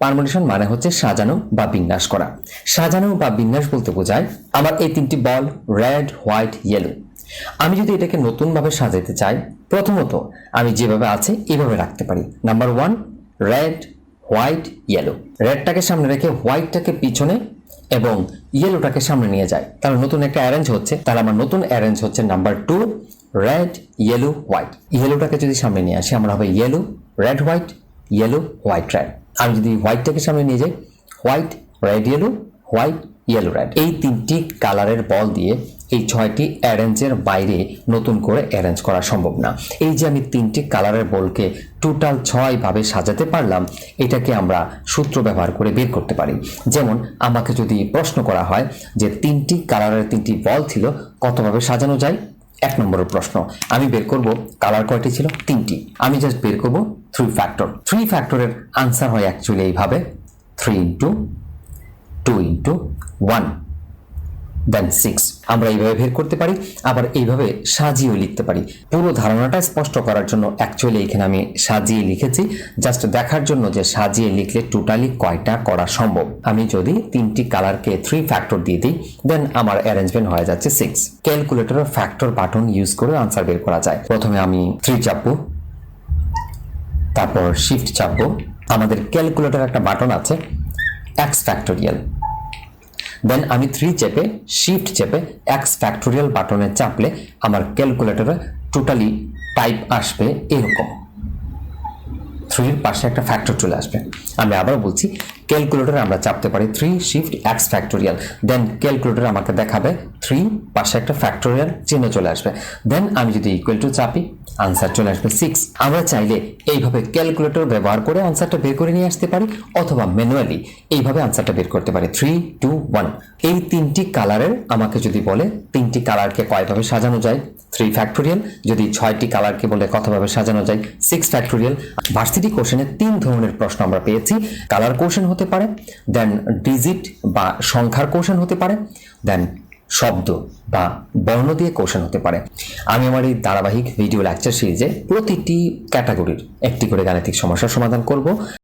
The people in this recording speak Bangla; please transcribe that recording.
পারমুটেশন মানে হচ্ছে সাজানো বা বিন্যাস করা। সাজানো বা বিন্যাস বলতে বোঝায়, আমার এই তিনটি বল রেড, হোয়াইট ইয়েলো আমি যদি এটাকে নতুনভাবে সাজাতে চাই, প্রথমত আমি যেভাবে আছে এভাবে রাখতে পারি। Number one red white yellow রেডটাকে সামনে রেখে হোয়াইটটাকে পিছনে এবং ইয়েলোটাকে সামনে নিয়ে যায় তাহলে নতুন একটা অ্যারেঞ্জ হচ্ছে। তাহলে আমার নতুন অ্যারেঞ্জ হচ্ছে number two red yellow white ইয়েলোটাকে যদি সামনে নিয়ে আসি, আমরা হবে yellow red white yellow white red আমি যদি হোয়াইটটাকে সামনে নিয়ে যাই white red yellow white yellow red এই তিনটি কালারের বল দিয়ে এই ছয়টি অ্যারেঞ্জের বাইরে নতুন করে অ্যারেঞ্জ করা সম্ভব না। এই যে আমি তিনটি কালারের বলকে টোটাল ছয় ভাবে সাজাতে পারলাম, এটাকে আমরা সূত্র ব্যবহার করে বের করতে পারি। যেমন, আমাকে যদি প্রশ্ন করা হয় যে তিনটি কালারের তিনটি বল ছিল কতভাবে সাজানো যায়? এক নম্বরের প্রশ্ন, আমি বের করব কালার কয়টি ছিল? তিনটি। আমি জাস্ট বের করব থ্রি ফ্যাক্টর থ্রি ফ্যাক্টরের আনসার হয় অ্যাকচুয়ালি এইভাবে three into two into one then six আমরা এইভাবে বের করতে পারি, আবার এইভাবে সাজিয়েও লিখতে পারি। পুরো ধারণাটা স্পষ্ট করার জন্য অ্যাকচুয়ালি এখানে আমি সাজিয়ে লিখেছি। জাস্ট দেখার জন্য যে সাজিয়ে লিখলে টোটালি কয়টা করা সম্ভব। আমি যদি তিনটি কালারকে থ্রি ফ্যাক্টর দিয়ে দিই দেন আমার অ্যারেঞ্জমেন্ট হয়ে যাচ্ছে সিক্স ক্যালকুলেটরের ফ্যাক্টর বাটন ইউজ করে আনসার বের করা যায়। প্রথমে আমি থ্রি চাপবো, তারপর শিফট চাপবো। আমাদের ক্যালকুলেটর একটা বাটন আছে এক্স ফ্যাক্টোরিয়াল দেন আমি থ্রি চেপে শিফট চেপে এক্স ফ্যাক্টোরিয়াল বাটনে চাপলে আমার ক্যালকুলেটরে টোটালি টাইপ আসবে এরকম। থ্রির পাশে একটা ফ্যাক্টর চলে আসবে। আমি আবার বলছি ক্যালকুলেটরে আমরা চাপতে পারি three shift X factorial then calculator আমাকে দেখাবে থ্রি পাশে একটা ফ্যাক্টোরিয়াল চিহ্ন চলে আসবে। দেন আমি যদি ইকুয়াল টু চাপি আনসার চলে আসবে সিক্স আমরা চাইলে এইভাবে ক্যালকুলেটর ব্যবহার করে আনসারটা বের করে নিয়ে আসতে পারি, অথবা ম্যানুয়ালি এইভাবে আনসারটা বের করতে পারি। থ্রি টু ওয়ান এই তিনটি কালারের আমাকে যদি বলে, তিনটি কালারকে কয়ভাবে সাজানো যায়? থ্রি ফ্যাক্টোরিয়াল যদি ছয়টি কালারকে বলে কতভাবে সাজানো যায়? সিক্স ফ্যাক্টোরিয়াল ভার্সিটি কোশ্চেনে তিন ধরনের প্রশ্ন আমরা পেয়েছি। কালার কোশ্চেন হতে পারে দেন ডিজিট বা সংখ্যার কোশ্চেন হতে পারে দেন শব্দ বা বর্ণ দিয়ে কোশ্চেন হতে পারে। আমি আমার এই ধারাবাহিক ভিডিও লেকচার সিরিজে প্রতিটি ক্যাটাগরির একটি করে গাণিতিক সমস্যার সমাধান করব।